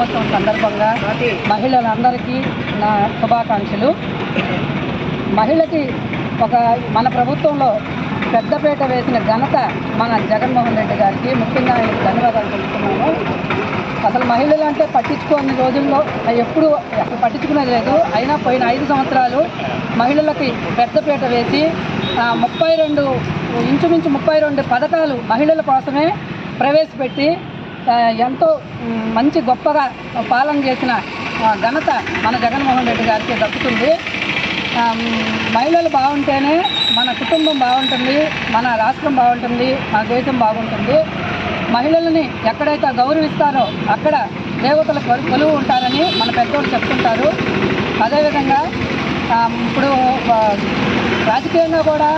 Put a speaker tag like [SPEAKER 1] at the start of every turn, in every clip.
[SPEAKER 1] దినోత్సవం సందర్భంగా మహిళలందరికీ నా శుభాకాంక్షలు. మహిళకి ఒక మన ప్రభుత్వంలో పెద్దపేట వేసిన ఘనత మన జగన్మోహన్ రెడ్డి గారికి. ముఖ్యంగా ఆయనకు ధన్యవాదాలు తెలుపుతున్నాను. అసలు మహిళలు అంటే పట్టించుకోని రోజుల్లో ఎప్పుడు అసలు పట్టించుకునేది లేదు. అయినా పోయిన ఐదు సంవత్సరాలు మహిళలకి పెద్దపేట వేసి ముప్పై రెండు ఇంచుమించు ముప్పై రెండు పథకాలు మహిళల కోసమే ప్రవేశపెట్టి ఎంతో మంచి గొప్పగా పాలన చేసిన ఘనత మన జగన్మోహన్ రెడ్డి గారికి దక్కుతుంది. మహిళలు బాగుంటేనే మన కుటుంబం బాగుంటుంది మన రాష్ట్రం బాగుంటుంది మన దేశం బాగుంటుంది. మహిళలని ఎక్కడైతే గౌరవిస్తారో అక్కడ దేవతలు కొలువు ఉంటారని మన పెద్దోళ్ళు చెప్తుంటారు. అదేవిధంగా ఇప్పుడు రాజకీయంగా కూడా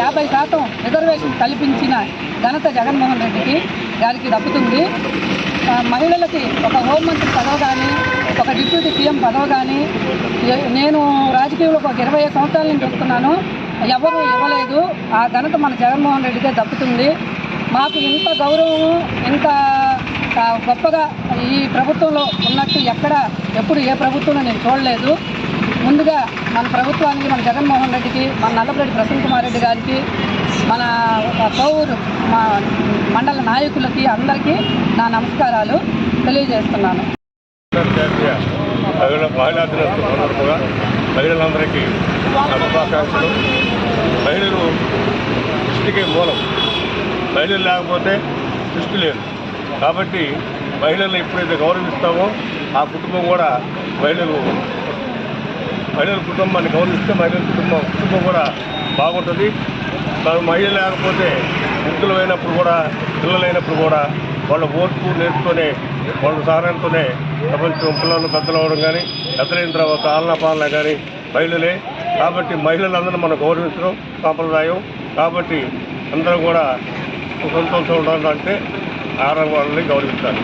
[SPEAKER 1] యాభై శాతం రిజర్వేషన్ కల్పించిన ఘనత జగన్మోహన్ రెడ్డికి. దానికి దక్కుతుంది మహిళలకి ఒక హోంమంత్రి పదవి కానీ ఒక డిప్యూటీ సీఎం పదవి కానీ నేను రాజకీయంలో ఒక ఇరవై ఐదు సంవత్సరాల నుంచి చూస్తున్నాను ఎవరు ఇవ్వలేదు. ఆ ఘనత మన జగన్మోహన్ రెడ్డికే దక్కుతుంది. మాకు ఇంత గౌరవం ఇంత గొప్పగా ఈ ప్రభుత్వంలో ఉన్నట్టు ఎక్కడ ఎప్పుడు ఏ ప్రభుత్వంలో నేను చూడలేదు. ముందుగా మన ప్రభుత్వానికి మన జగన్మోహన్ రెడ్డికి మన నల్లపరెడ్డి ప్రసన్న కుమార్ రెడ్డి గారికి మన పౌరు మా మండల నాయకులకి అందరికీ నా నమస్కారాలు తెలియజేస్తున్నాను.
[SPEAKER 2] మహిళా దినోత్సవం సందర్భంగా మహిళలందరికీ శుభాకాంక్షలు. మహిళలు సృష్టికి మూలం. మహిళలు లేకపోతే సృష్టి లేదు. కాబట్టి మహిళలను ఎప్పుడైతే గౌరవిస్తామో ఆ కుటుంబం కూడా మహిళలు మహిళల కుటుంబాన్ని గౌరవిస్తే మహిళల కుటుంబం కుటుంబం కూడా బాగుంటుంది. తను మహిళ లేకపోతే వృద్ధులైనప్పుడు కూడా పిల్లలైనప్పుడు కూడా వాళ్ళ ఓర్పు నేర్చుకునే వాళ్ళ సహాయంతోనే ప్రపంచం పిల్లలు పెద్దలు అవ్వడం కానీ పెద్దలైన తర్వాత ఆలన పాలన కానీ మహిళలే. కాబట్టి మహిళలందరూ మనం గౌరవించడం సాంప్రదాయం. కాబట్టి అందరం కూడా సంతోషం ఉండాలంటే ఆడవాళ్ళని గౌరవించాలి.